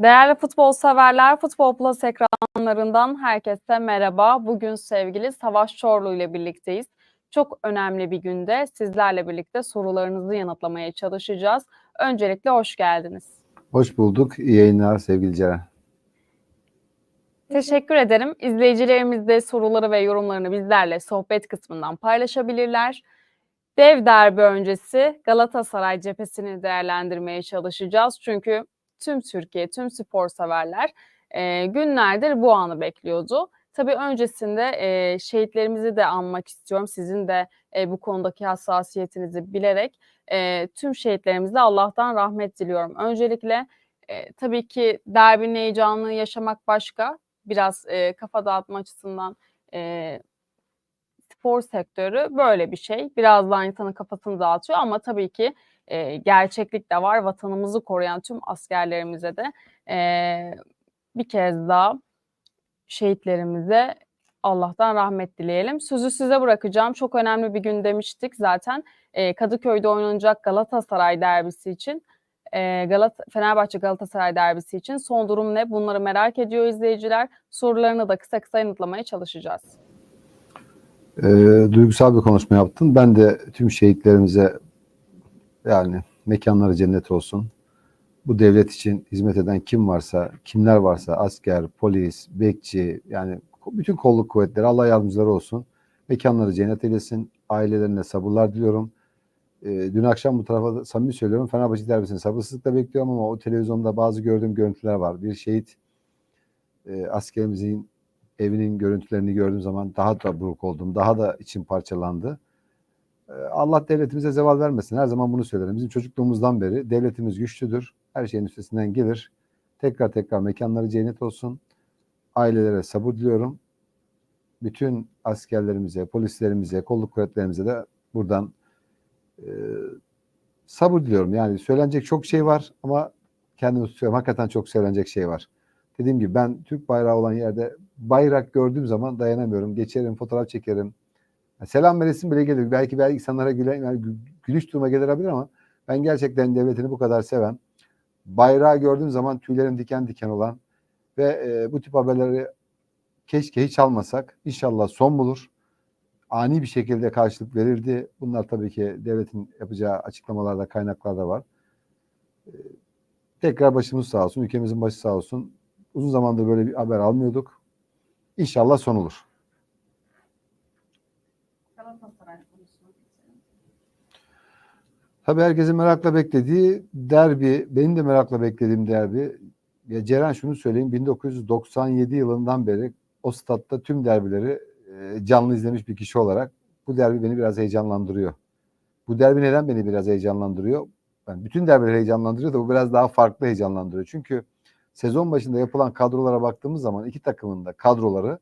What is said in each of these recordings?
Değerli futbol severler, Futbol Plus ekranlarından herkese merhaba. Bugün sevgili Savaş Çorlu ile birlikteyiz. Çok önemli bir günde sizlerle birlikte sorularınızı yanıtlamaya çalışacağız. Öncelikle hoş geldiniz. Hoş bulduk. İyi yayınlar sevgili Ceren. Teşekkür ederim. İzleyicilerimiz de soruları ve yorumlarını bizlerle sohbet kısmından paylaşabilirler. Dev derbi öncesi Galatasaray cephesini değerlendirmeye çalışacağız. Çünkü tüm Türkiye, tüm spor severler e, günlerdir bu anı bekliyordu. Tabii öncesinde e, şehitlerimizi de anmak istiyorum. Sizin de e, bu konudaki hassasiyetinizi bilerek e, tüm şehitlerimize Allah'tan rahmet diliyorum. Öncelikle e, tabii ki derbinin heyecanını yaşamak başka. Biraz e, kafa dağıtma açısından e, spor sektörü böyle bir şey. Biraz daha insanın kafasını dağıtıyor ama tabii ki e, gerçeklik de var. Vatanımızı koruyan tüm askerlerimize de e, bir kez daha şehitlerimize Allah'tan rahmet dileyelim. Sözü size bırakacağım. Çok önemli bir gün demiştik zaten. E, Kadıköy'de oynanacak Galatasaray derbisi için e, Galat Fenerbahçe Galatasaray derbisi için son durum ne? Bunları merak ediyor izleyiciler. Sorularını da kısa kısa yanıtlamaya çalışacağız. Ee, duygusal bir konuşma yaptın. Ben de tüm şehitlerimize yani mekanları cennet olsun. Bu devlet için hizmet eden kim varsa, kimler varsa asker, polis, bekçi yani bütün kolluk kuvvetleri Allah yardımcıları olsun. Mekanları cennet eylesin. Ailelerine sabırlar diliyorum. Ee, dün akşam bu tarafa samimi söylüyorum. Fenerbahçe derbisini sabırsızlıkla bekliyorum ama o televizyonda bazı gördüğüm görüntüler var. Bir şehit e, askerimizin evinin görüntülerini gördüğüm zaman daha da buruk oldum. Daha da içim parçalandı. Ee, Allah devletimize zeval vermesin. Her zaman bunu söylerim. Bizim çocukluğumuzdan beri devletimiz güçlüdür. Her şeyin üstesinden gelir. Tekrar tekrar mekanları cennet olsun. Ailelere sabır diliyorum. Bütün askerlerimize, polislerimize, kolluk kuvvetlerimize de buradan e, sabır diliyorum. Yani söylenecek çok şey var ama kendimi tutuyorum. Hakikaten çok söylenecek şey var. Dediğim gibi ben Türk bayrağı olan yerde bayrak gördüğüm zaman dayanamıyorum. Geçerim, fotoğraf çekerim. Selam veresim bile gelir. Belki belki insanlara güle, yani gülüş duruma gelebilir ama ben gerçekten devletini bu kadar seven, bayrağı gördüğüm zaman tüylerim diken diken olan ve e, bu tip haberleri keşke hiç almasak. İnşallah son bulur. Ani bir şekilde karşılık verildi. Bunlar tabii ki devletin yapacağı açıklamalarda, kaynaklarda var. E, tekrar başımız sağ olsun, ülkemizin başı sağ olsun. Uzun zamandır böyle bir haber almıyorduk. İnşallah son olur. Tabii herkesin merakla beklediği derbi, benim de merakla beklediğim derbi. Ya Ceren şunu söyleyeyim, 1997 yılından beri o statta tüm derbileri canlı izlemiş bir kişi olarak bu derbi beni biraz heyecanlandırıyor. Bu derbi neden beni biraz heyecanlandırıyor? Yani bütün derbileri heyecanlandırıyor da bu biraz daha farklı heyecanlandırıyor. Çünkü sezon başında yapılan kadrolara baktığımız zaman iki takımın da kadroları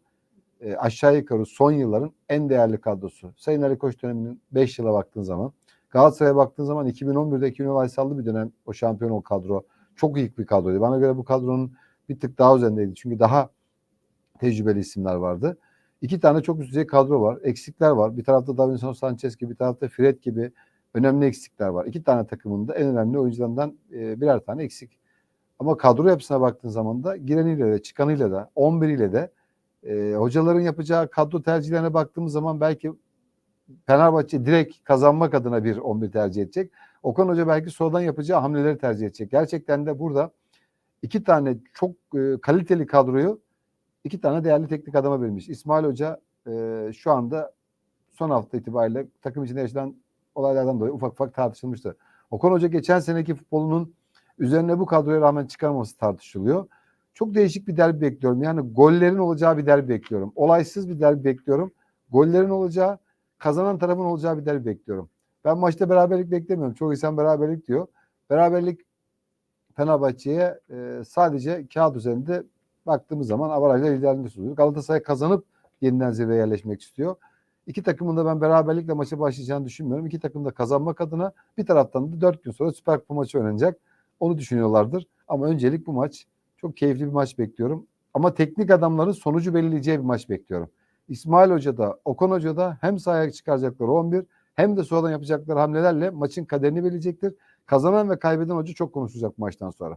aşağı yukarı son yılların en değerli kadrosu. Sayın Ali Koç döneminin 5 yıla baktığın zaman Galatasaray'a baktığın zaman 2011'de 2010 Aysallı bir dönem o şampiyon o kadro. Çok iyi bir kadroydu. Bana göre bu kadronun bir tık daha üzerindeydi. Çünkü daha tecrübeli isimler vardı. İki tane çok üst düzey kadro var. Eksikler var. Bir tarafta Davinson Sanchez gibi, bir tarafta Fred gibi önemli eksikler var. İki tane takımın da en önemli oyuncularından e, birer tane eksik. Ama kadro yapısına baktığın zaman da gireniyle de çıkanıyla da 11 ile de e, hocaların yapacağı kadro tercihlerine baktığımız zaman belki Fenerbahçe direkt kazanmak adına bir 11 tercih edecek. Okan Hoca belki sonradan yapacağı hamleleri tercih edecek. Gerçekten de burada iki tane çok e, kaliteli kadroyu iki tane değerli teknik adama vermiş. İsmail Hoca e, şu anda son hafta itibariyle takım içinde yaşanan olaylardan dolayı ufak ufak tartışılmıştı. Okan Hoca geçen seneki futbolunun üzerine bu kadroya rağmen çıkarmaması tartışılıyor. Çok değişik bir derbi bekliyorum. Yani gollerin olacağı bir derbi bekliyorum. Olaysız bir derbi bekliyorum. Gollerin olacağı, kazanan tarafın olacağı bir derbi bekliyorum. Ben maçta beraberlik beklemiyorum. Çok insan beraberlik diyor. Beraberlik Fenerbahçe'ye e, sadece kağıt üzerinde baktığımız zaman avarajla liderliğinde sunuyor. Galatasaray kazanıp yeniden zirveye yerleşmek istiyor. İki takımın da ben beraberlikle maça başlayacağını düşünmüyorum. İki takım da kazanmak adına bir taraftan da dört gün sonra Süper Kupa maçı oynanacak. Onu düşünüyorlardır. Ama öncelik bu maç. Çok keyifli bir maç bekliyorum. Ama teknik adamların sonucu belirleyeceği bir maç bekliyorum. İsmail Hoca da Okan Hoca da hem sahaya çıkaracakları 11 hem de sonradan yapacakları hamlelerle maçın kaderini belirleyecektir. Kazanan ve kaybeden hoca çok konuşacak maçtan sonra.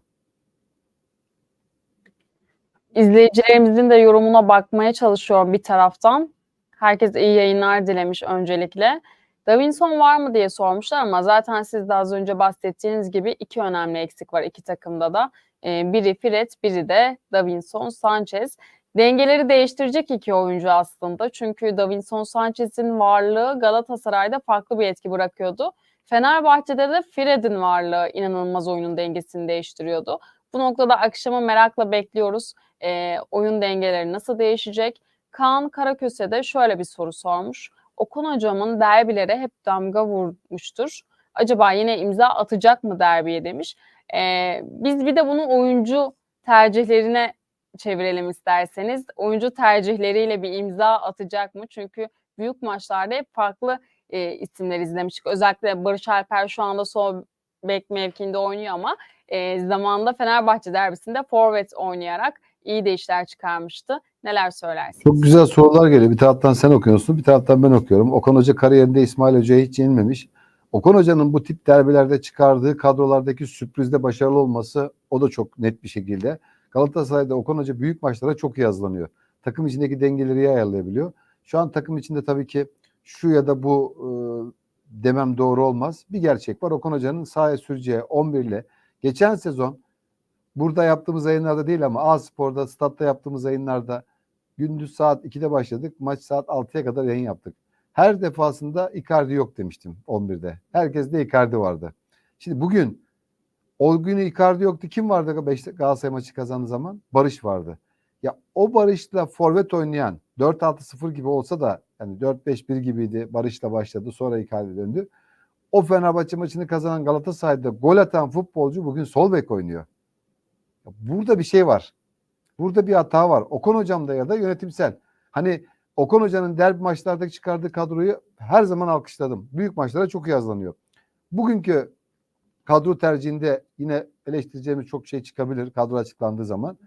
izleyicilerimizin de yorumuna bakmaya çalışıyorum bir taraftan. Herkes iyi yayınlar dilemiş öncelikle. Davinson var mı diye sormuşlar ama zaten siz de az önce bahsettiğiniz gibi iki önemli eksik var iki takımda da. Ee, biri Fred, biri de Davinson Sanchez. Dengeleri değiştirecek iki oyuncu aslında. Çünkü Davinson Sanchez'in varlığı Galatasaray'da farklı bir etki bırakıyordu. Fenerbahçe'de de Fred'in varlığı inanılmaz oyunun dengesini değiştiriyordu. Bu noktada akşama merakla bekliyoruz. Ee, oyun dengeleri nasıl değişecek? Kaan Karaköse de şöyle bir soru sormuş. Okan hocamın derbilere hep damga vurmuştur. Acaba yine imza atacak mı derbiye demiş. Ee, biz bir de bunu oyuncu tercihlerine çevirelim isterseniz. Oyuncu tercihleriyle bir imza atacak mı? Çünkü büyük maçlarda hep farklı e, isimler izlemiştik. Özellikle Barış Alper şu anda sol bek mevkinde oynuyor ama e, zamanında Fenerbahçe derbisinde forvet oynayarak iyi de işler çıkarmıştı. Neler söylersiniz? Çok güzel sorular geliyor. Bir taraftan sen okuyorsun, bir taraftan ben okuyorum. Okan Hoca kariyerinde İsmail Hoca'ya hiç yenilmemiş. Okan Hoca'nın bu tip derbilerde çıkardığı kadrolardaki sürprizde başarılı olması o da çok net bir şekilde. Galatasaray'da Okan Hoca büyük maçlara çok iyi hazırlanıyor. Takım içindeki dengeleri iyi ayarlayabiliyor. Şu an takım içinde tabii ki şu ya da bu e, demem doğru olmaz. Bir gerçek var. Okan Hoca'nın sahaya süreceği 11 ile geçen sezon burada yaptığımız yayınlarda değil ama A Spor'da, statta yaptığımız yayınlarda gündüz saat 2'de başladık. Maç saat 6'ya kadar yayın yaptık. Her defasında Icardi yok demiştim 11'de. Herkeste Icardi vardı. Şimdi bugün o günü Icardi yoktu. Kim vardı Galatasaray maçı kazandığı zaman? Barış vardı. Ya o Barış'la forvet oynayan 4-6-0 gibi olsa da yani 4-5-1 gibiydi. Barış'la başladı. Sonra Icardi döndü. O Fenerbahçe maçını kazanan Galatasaray'da gol atan futbolcu bugün sol bek oynuyor. Ya Burada bir şey var. Burada bir hata var. Okan hocamda ya da yönetimsel. Hani Okan hocanın derbi maçlardaki çıkardığı kadroyu her zaman alkışladım. Büyük maçlara çok iyi hazırlanıyor. Bugünkü kadro tercihinde yine eleştireceğimiz çok şey çıkabilir kadro açıklandığı zaman.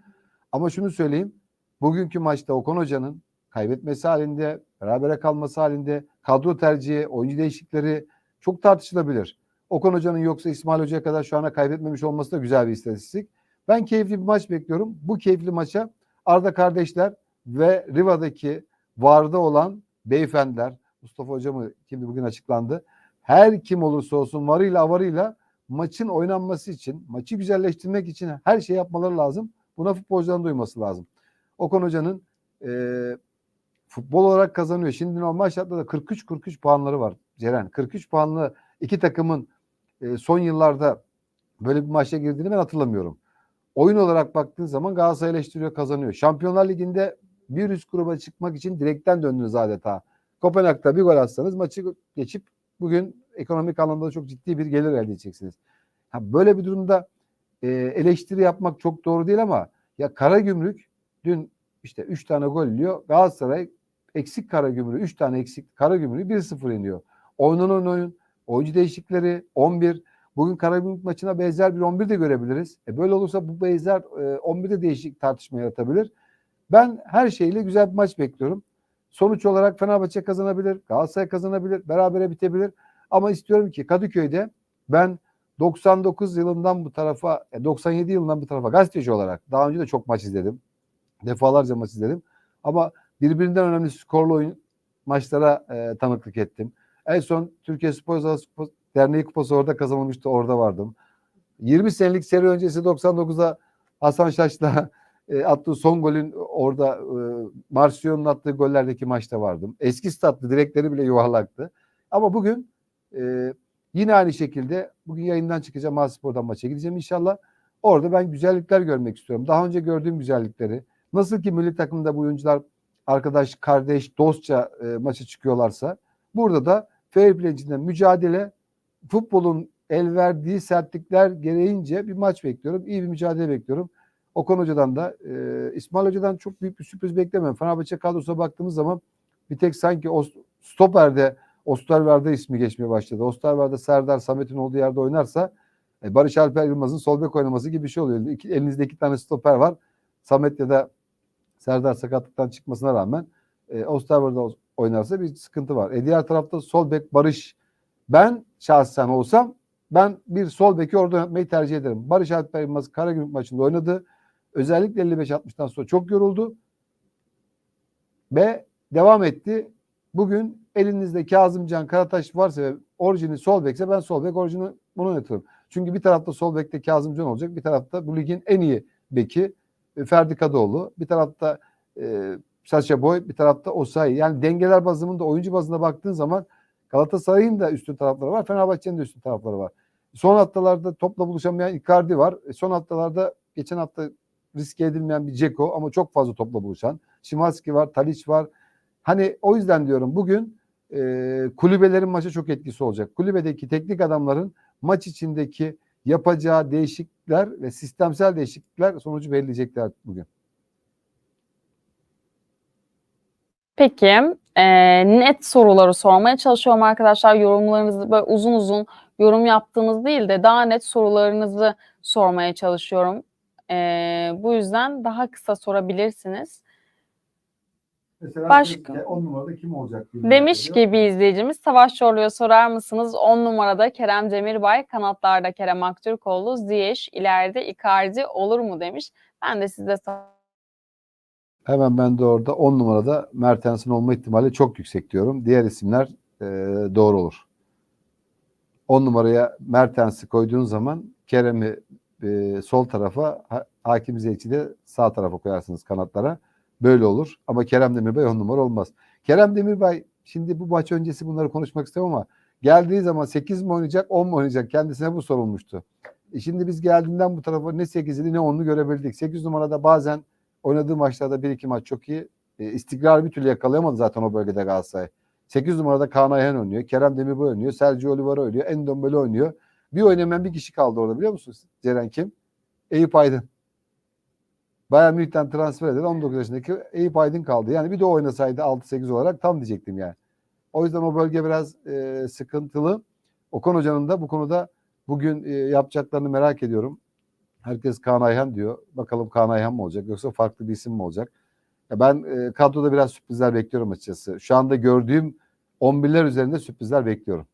Ama şunu söyleyeyim. Bugünkü maçta Okan Hoca'nın kaybetmesi halinde, berabere kalması halinde kadro tercihi, oyuncu değişiklikleri çok tartışılabilir. Okan Hoca'nın yoksa İsmail Hoca'ya kadar şu ana kaybetmemiş olması da güzel bir istatistik. Ben keyifli bir maç bekliyorum. Bu keyifli maça Arda kardeşler ve Riva'daki varda olan beyefendiler, Mustafa Hoca mı kimdi bugün açıklandı. Her kim olursa olsun varıyla avarıyla maçın oynanması için, maçı güzelleştirmek için her şey yapmaları lazım. Buna futbolcuların duyması lazım. Okan Hoca'nın e, futbol olarak kazanıyor. Şimdi normal şartlarda 43-43 puanları var Ceren. 43 puanlı iki takımın e, son yıllarda böyle bir maça girdiğini ben hatırlamıyorum. Oyun olarak baktığın zaman Galatasaray eleştiriyor kazanıyor. Şampiyonlar Ligi'nde bir üst gruba çıkmak için direkten döndünüz adeta. Kopenhag'da bir gol atsanız maçı geçip bugün ekonomik anlamda çok ciddi bir gelir elde edeceksiniz. Ha, böyle bir durumda e, eleştiri yapmak çok doğru değil ama ya Karagümrük dün işte 3 tane gol yiyor. Galatasaray eksik Karagümrük 3 tane eksik Karagümrük'ü 1-0 iniyor. Oynanan oyun, oyuncu değişiklikleri 11. Bugün Karagümrük maçına benzer bir 11 de görebiliriz. E böyle olursa bu benzer e, 11'de değişik tartışma yaratabilir. Ben her şeyle güzel bir maç bekliyorum. Sonuç olarak Fenerbahçe kazanabilir, Galatasaray kazanabilir, berabere bitebilir. Ama istiyorum ki Kadıköy'de ben 99 yılından bu tarafa, e, 97 yılından bu tarafa gazeteci olarak daha önce de çok maç izledim. Defalarca maç izledim. Ama birbirinden önemli skorlu oyun maçlara e, tanıklık ettim. En son Türkiye Spor Derneği Kupası orada kazanılmıştı. Orada vardım. 20 senelik seri öncesi 99'a Hasan Şaş'la e, attığı son golün orada e, Marsio'nun attığı gollerdeki maçta vardım. Eski statlı direkleri bile yuvarlaktı. Ama bugün e, yine aynı şekilde bugün yayından çıkacağım Maspor'dan maça gideceğim inşallah. Orada ben güzellikler görmek istiyorum. Daha önce gördüğüm güzellikleri. Nasıl ki milli takımda bu oyuncular arkadaş, kardeş, dostça e, maça çıkıyorlarsa burada da fair play içinde mücadele futbolun el verdiği sertlikler gereğince bir maç bekliyorum. İyi bir mücadele bekliyorum. Okan Hoca'dan da e, İsmail Hoca'dan çok büyük bir sürpriz beklemiyorum. Fenerbahçe kadrosuna baktığımız zaman bir tek sanki o stoperde Osterwerde ismi geçmeye başladı. Osterwerde Serdar Samet'in olduğu yerde oynarsa e, Barış Alper Yılmaz'ın sol bek oynaması gibi bir şey oluyor. İki, elinizde iki tane stoper var. Samet ya da Serdar sakatlıktan çıkmasına rağmen e, Osterwerde oynarsa bir sıkıntı var. E, diğer tarafta sol bek Barış. Ben şahsen olsam ben bir sol beki orada oynatmayı tercih ederim. Barış Alper Yılmaz Karagümrük maçında oynadı. Özellikle 55-60'tan sonra çok yoruldu. Ve devam etti. Bugün elinizde Kazımcan Karataş varsa ve orijini sol bekse ben sol bek orijini bunu oynatırım. Çünkü bir tarafta sol bekte Kazımcan olacak. Bir tarafta bu ligin en iyi beki e, Ferdi Kadıoğlu. Bir tarafta e, Sacha Boy, bir tarafta Osayi. Yani dengeler bazında oyuncu bazında baktığın zaman Galatasaray'ın da üstün tarafları var. Fenerbahçe'nin de üstün tarafları var. Son haftalarda topla buluşamayan Icardi var. E, Son haftalarda geçen hafta riske edilmeyen bir Ceko ama çok fazla topla buluşan. Şimanski var, Talic var. Hani o yüzden diyorum bugün e, kulübelerin maça çok etkisi olacak. Kulübedeki teknik adamların maç içindeki yapacağı değişiklikler ve sistemsel değişiklikler sonucu belirleyecekler bugün. Peki, eee, net soruları sormaya çalışıyorum arkadaşlar. Yorumlarınızı böyle uzun uzun yorum yaptığınız değil de daha net sorularınızı sormaya çalışıyorum. Eee, bu yüzden daha kısa sorabilirsiniz. Mesela Başka? 10 numarada kim olacak? Demiş ki bir izleyicimiz Savaş Çorlu'ya sorar mısınız? 10 numarada Kerem Demirbay, kanatlarda Kerem Aktürkoğlu, Ziyech, ileride Icardi olur mu demiş. Ben de size sor- Hemen ben de orada 10 numarada Mertens'in olma ihtimali çok yüksek diyorum. Diğer isimler e, doğru olur. 10 numaraya Mertens'i koyduğun zaman Kerem'i e, sol tarafa, ha, Hakim Ziyech'i de sağ tarafa koyarsınız kanatlara. Böyle olur. Ama Kerem Demirbay 10 numara olmaz. Kerem Demirbay şimdi bu maç öncesi bunları konuşmak istemem ama geldiği zaman 8 mi oynayacak 10 mu oynayacak kendisine bu sorulmuştu. E şimdi biz geldiğinden bu tarafa ne 8'ini ne 10'unu görebildik. 8 numarada bazen oynadığı maçlarda bir iki maç çok iyi. E, istikrarı bir türlü yakalayamadı zaten o bölgede Galatasaray. 8 numarada Kaan Ayhan oynuyor. Kerem Demirbay oynuyor. Sergio Oliveira oynuyor. Endombele oynuyor. Bir oynamayan bir kişi kaldı orada biliyor musunuz Ceren kim? Eyüp Aydın. Bayern Münih'ten transfer edilen 19 yaşındaki Eyüp Aydın kaldı. Yani bir de oynasaydı 6-8 olarak tam diyecektim yani. O yüzden o bölge biraz e, sıkıntılı. Okan Hoca'nın da bu konuda bugün e, yapacaklarını merak ediyorum. Herkes Kaan Ayhan diyor. Bakalım Kaan Ayhan mı olacak yoksa farklı bir isim mi olacak? Ya ben e, kadroda biraz sürprizler bekliyorum açıkçası. Şu anda gördüğüm 11'ler üzerinde sürprizler bekliyorum.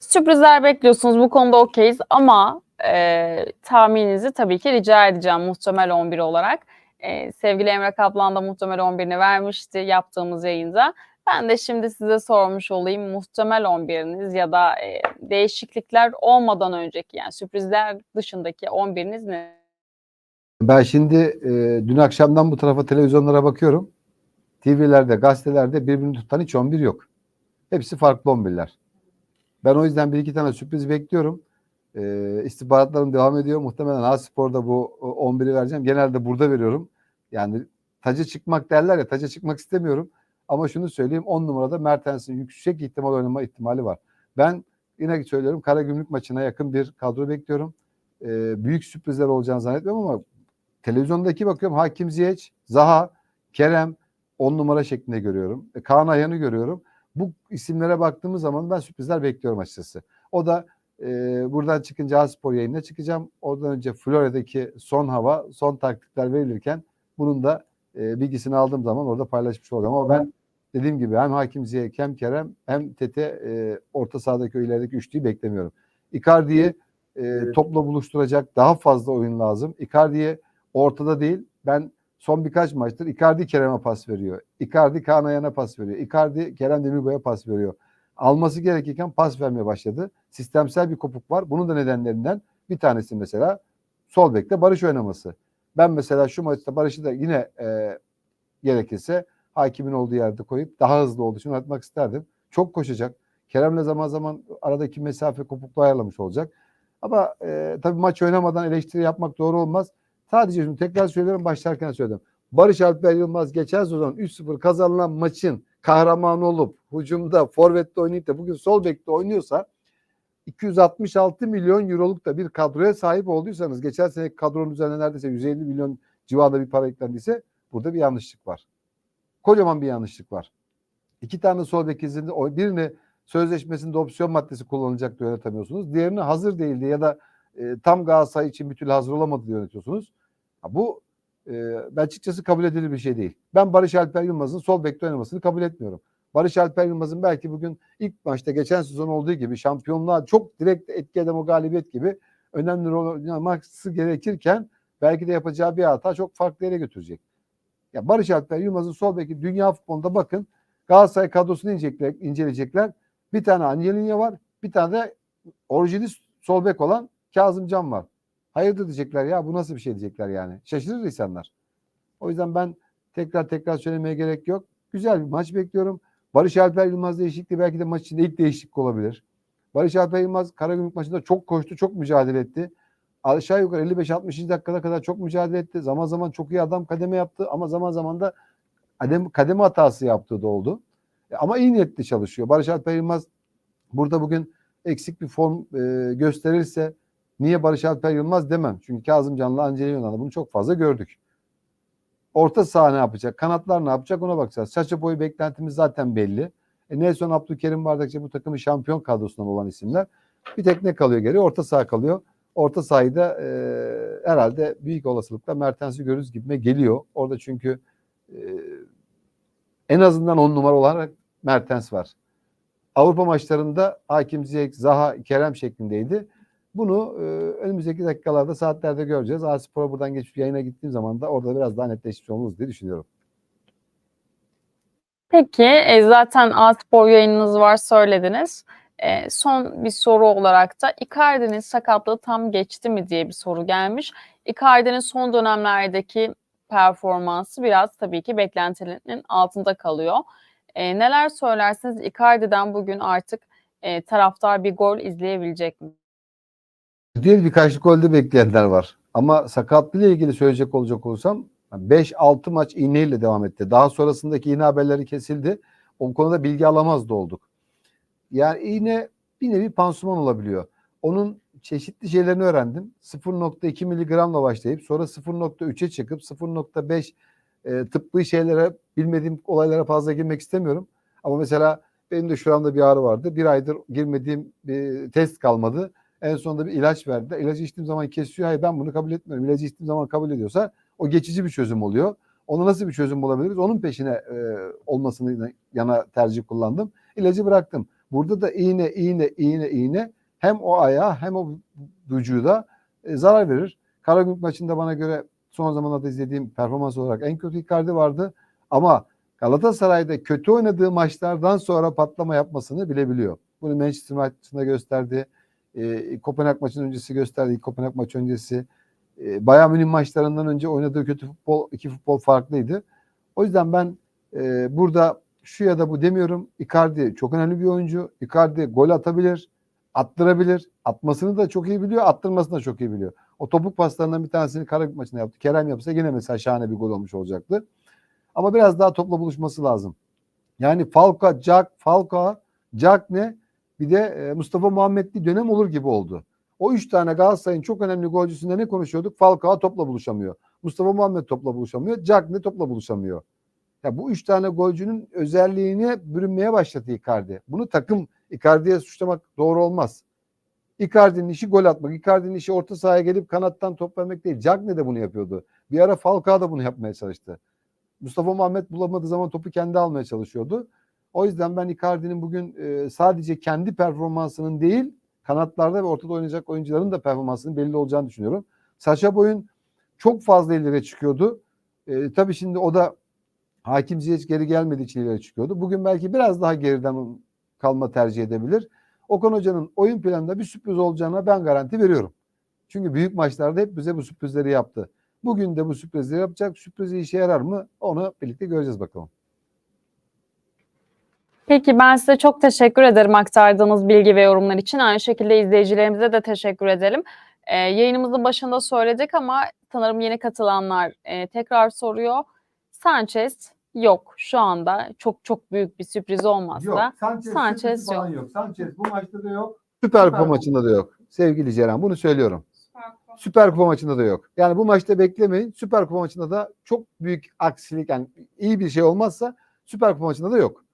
Sürprizler bekliyorsunuz. Bu konuda okeyiz ama eee tahmininizi tabii ki rica edeceğim muhtemel 11 olarak. Eee, sevgili Emre Kaplan da muhtemel 11'ini vermişti yaptığımız yayında. Ben de şimdi size sormuş olayım. Muhtemel 11'iniz ya da eee, değişiklikler olmadan önceki yani sürprizler dışındaki 11'iniz ne? Ben şimdi e, dün akşamdan bu tarafa televizyonlara bakıyorum. TV'lerde, gazetelerde birbirini tutan hiç 11 yok. Hepsi farklı 11'ler. Ben o yüzden bir iki tane sürpriz bekliyorum. E, istihbaratlarım devam ediyor. Muhtemelen A Spor'da bu 11'i vereceğim. Genelde burada veriyorum. Yani taca çıkmak derler ya taca çıkmak istemiyorum. Ama şunu söyleyeyim 10 numarada Mertens'in yüksek ihtimal oynama ihtimali var. Ben yine söylüyorum Karagümrük maçına yakın bir kadro bekliyorum. E, büyük sürprizler olacağını zannetmiyorum ama televizyondaki bakıyorum Hakim Ziyech, Zaha, Kerem 10 numara şeklinde görüyorum. E, Kaan Ayhan'ı görüyorum. Bu isimlere baktığımız zaman ben sürprizler bekliyorum açıkçası. O da e, buradan çıkınca Aspor yayınına çıkacağım. Oradan önce Florya'daki son hava, son taktikler verilirken bunun da e, bilgisini aldığım zaman orada paylaşmış olacağım. Ama ben dediğim gibi hem Hakim Ziyech hem Kerem hem Tete e, orta sahadaki ilerideki üçlüyü beklemiyorum. Icardi'yi e, topla buluşturacak daha fazla oyun lazım. Icardi'ye ortada değil. Ben son birkaç maçtır Icardi Kerem'e pas veriyor. Icardi Kaan pas veriyor. Icardi Kerem Demirbay'a pas veriyor. Alması gerekirken pas vermeye başladı. Sistemsel bir kopuk var. Bunun da nedenlerinden bir tanesi mesela sol bekte Barış oynaması. Ben mesela şu maçta Barış'ı da yine e, gerekirse hakimin olduğu yerde koyup daha hızlı olduğu için oynatmak isterdim. Çok koşacak. Kerem'le zaman zaman aradaki mesafe kopukluğu ayarlamış olacak. Ama e, tabii maç oynamadan eleştiri yapmak doğru olmaz. Sadece şunu tekrar söylüyorum başlarken söyledim. Barış Alper Yılmaz geçen sezon 3-0 kazanılan maçın kahramanı olup hücumda forvette oynayıp da bugün sol bekte oynuyorsa 266 milyon euroluk da bir kadroya sahip olduysanız geçen sene kadronun üzerine neredeyse 150 milyon civarında bir para eklendiyse burada bir yanlışlık var. Kocaman bir yanlışlık var. İki tane sol bek izinde birini sözleşmesinde opsiyon maddesi kullanılacak diye yönetemıyorsunuz. Diğerini hazır değildi ya da e, tam Galatasaray için bir türlü hazır olamadı diye yönetiyorsunuz. Ha, bu e, ben açıkçası kabul edilir bir şey değil. Ben Barış Alper Yılmaz'ın sol bekte oynamasını kabul etmiyorum. Barış Alper Yılmaz'ın belki bugün ilk maçta geçen sezon olduğu gibi şampiyonluğa çok direkt etki eden o galibiyet gibi önemli rol oynaması gerekirken belki de yapacağı bir hata çok farklı yere götürecek. Ya Barış Alper Yılmaz'ın sol beki dünya futbolunda bakın Galatasaray kadrosunu inceleyecekler, inceleyecekler. Bir tane Angelina var. Bir tane de orijinal sol bek olan Kazım Can var. Hayırdır diyecekler ya bu nasıl bir şey diyecekler yani. Şaşırır insanlar. O yüzden ben tekrar tekrar söylemeye gerek yok. Güzel bir maç bekliyorum. Barış Alper Yılmaz değişikliği belki de maç içinde ilk değişiklik olabilir. Barış Alper Yılmaz Karagümrük maçında çok koştu, çok mücadele etti. Aşağı yukarı 55-60. dakikada kadar çok mücadele etti. Zaman zaman çok iyi adam kademe yaptı ama zaman zaman da kademe, kademe hatası yaptığı da oldu. E, Ama iyi niyetli çalışıyor. Barış Alper Yılmaz burada bugün eksik bir form e, gösterirse niye Barış Alper Yılmaz demem. Çünkü Kazım Can'la Angelina Yunan'da bunu çok fazla gördük. Orta saha ne yapacak? Kanatlar ne yapacak? Ona bakacağız. Saça boyu beklentimiz zaten belli. E, Nelson Abdülkerim Bardakçı bu takımın şampiyon kadrosundan olan isimler. Bir tek ne kalıyor geri? Orta saha kalıyor. Orta sahayı da e, herhalde büyük olasılıkla Mertens'i görürüz gibime geliyor. Orada çünkü e, en azından on numara olarak Mertens var. Avrupa maçlarında Hakim Ziyech, Zaha, Kerem şeklindeydi. Bunu e, önümüzdeki dakikalarda, saatlerde göreceğiz. Aspor'a buradan geçip yayına gittiğim zaman da orada biraz daha netleşmiş oluruz diye düşünüyorum. Peki e, zaten A-Spor yayınınız var söylediniz. E, son bir soru olarak da Icardi'nin sakatlığı tam geçti mi diye bir soru gelmiş. Icardi'nin son dönemlerdeki performansı biraz tabii ki beklentilerinin altında kalıyor. E, neler söylersiniz Icardi'den bugün artık e, taraftar bir gol izleyebilecek mi? Değil birkaç golde bekleyenler var. Ama sakatlığıyla ilgili söyleyecek olacak olursam 5-6 maç iğneyle devam etti. Daha sonrasındaki iğne haberleri kesildi. O konuda bilgi alamaz da olduk. Yani iğne bir nevi pansuman olabiliyor. Onun çeşitli şeylerini öğrendim. 0.2 miligramla başlayıp sonra 0.3'e çıkıp 0.5 e, tıbbi şeylere bilmediğim olaylara fazla girmek istemiyorum. Ama mesela benim de şuramda bir ağrı vardı. Bir aydır girmediğim bir test kalmadı. En sonunda bir ilaç verdiler. İlacı içtiğim zaman kesiyor. Hayır ben bunu kabul etmiyorum. İlacı içtiğim zaman kabul ediyorsa o geçici bir çözüm oluyor. Ona nasıl bir çözüm bulabiliriz? Onun peşine e, olmasını yana tercih kullandım. İlacı bıraktım. Burada da iğne, iğne, iğne, iğne hem o ayağa hem o vücuda e, zarar verir. Karagümrük maçında bana göre son zamanlarda izlediğim performans olarak en kötü Icardi vardı. Ama Galatasaray'da kötü oynadığı maçlardan sonra patlama yapmasını bilebiliyor. Bunu Manchester maçında gösterdi. E, Kopenhag maçının öncesi gösterdi. Kopenhag maçı öncesi. E, Bayern Münih maçlarından önce oynadığı kötü futbol, iki futbol farklıydı. O yüzden ben e, burada şu ya da bu demiyorum. Icardi çok önemli bir oyuncu. Icardi gol atabilir, attırabilir. Atmasını da çok iyi biliyor, attırmasını da çok iyi biliyor. O topuk paslarından bir tanesini Karabük maçında yaptı. Kerem yapsa yine mesela şahane bir gol olmuş olacaktı. Ama biraz daha topla buluşması lazım. Yani Falka, Jack, Falka, Jack ne? Bir de e, Mustafa Muhammedli dönem olur gibi oldu. O üç tane Galatasaray'ın çok önemli golcüsünde ne konuşuyorduk? Falcao topla buluşamıyor. Mustafa Muhammed topla buluşamıyor. Jack ne topla buluşamıyor. Ya bu üç tane golcünün özelliğine bürünmeye başladı Icardi. Bunu takım Icardi'ye suçlamak doğru olmaz. Icardi'nin işi gol atmak. Icardi'nin işi orta sahaya gelip kanattan top vermek değil. Cagne de bunu yapıyordu. Bir ara Falcao da bunu yapmaya çalıştı. Mustafa Muhammed bulamadığı zaman topu kendi almaya çalışıyordu. O yüzden ben Icardi'nin bugün e, sadece kendi performansının değil kanatlarda ve ortada oynayacak oyuncuların da performansının belli olacağını düşünüyorum. Saşa Boy'un çok fazla ileri çıkıyordu. E, tabii şimdi o da Hakim Ziyech geri gelmediği için ileri çıkıyordu. Bugün belki biraz daha geriden kalma tercih edebilir. Okan Hoca'nın oyun planında bir sürpriz olacağına ben garanti veriyorum. Çünkü büyük maçlarda hep bize bu sürprizleri yaptı. Bugün de bu sürprizleri yapacak. Sürprizi işe yarar mı? Onu birlikte göreceğiz bakalım. Peki ben size çok teşekkür ederim aktardığınız bilgi ve yorumlar için. Aynı şekilde izleyicilerimize de teşekkür edelim. Ee, yayınımızın başında söyledik ama sanırım yeni katılanlar e, tekrar soruyor. Sanchez yok şu anda çok çok büyük bir sürpriz olmazsa. Yok. Sanchez, Sanchez yok. yok. Sanchez bu maçta da yok. Süper Kupa Kupa. maçında da yok. Sevgili Ceren bunu söylüyorum. Süper Kupa maçında da yok. Yani bu maçta beklemeyin. Süper Kupa maçında da çok büyük aksilik yani iyi bir şey olmazsa Süper Kupa maçında da yok.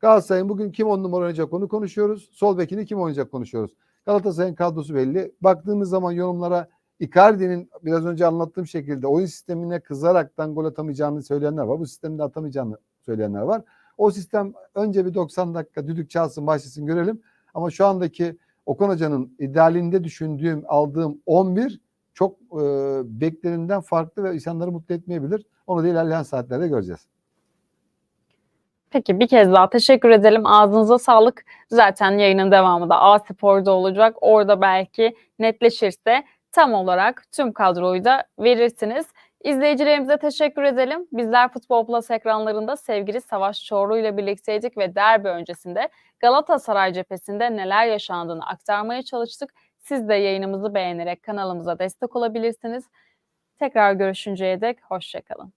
Galatasaray'ın bugün kim on numara oynayacak onu konuşuyoruz. Sol bekini kim oynayacak konuşuyoruz. Galatasaray'ın kadrosu belli. Baktığımız zaman yorumlara Icardi'nin biraz önce anlattığım şekilde oyun sistemine kızaraktan gol atamayacağını söyleyenler var. Bu sistemde atamayacağını söyleyenler var. O sistem önce bir 90 dakika düdük çalsın başlasın görelim. Ama şu andaki Okan Hoca'nın idealinde düşündüğüm, aldığım 11 çok e, beklenenden farklı ve insanları mutlu etmeyebilir. Onu da ilerleyen saatlerde göreceğiz. Peki bir kez daha teşekkür edelim. Ağzınıza sağlık. Zaten yayının devamı da A Spor'da olacak. Orada belki netleşirse tam olarak tüm kadroyu da verirsiniz. İzleyicilerimize teşekkür edelim. Bizler Futbol Plus ekranlarında sevgili Savaş Çorlu ile birlikteydik ve derbi öncesinde Galatasaray cephesinde neler yaşandığını aktarmaya çalıştık. Siz de yayınımızı beğenerek kanalımıza destek olabilirsiniz. Tekrar görüşünceye dek hoşçakalın.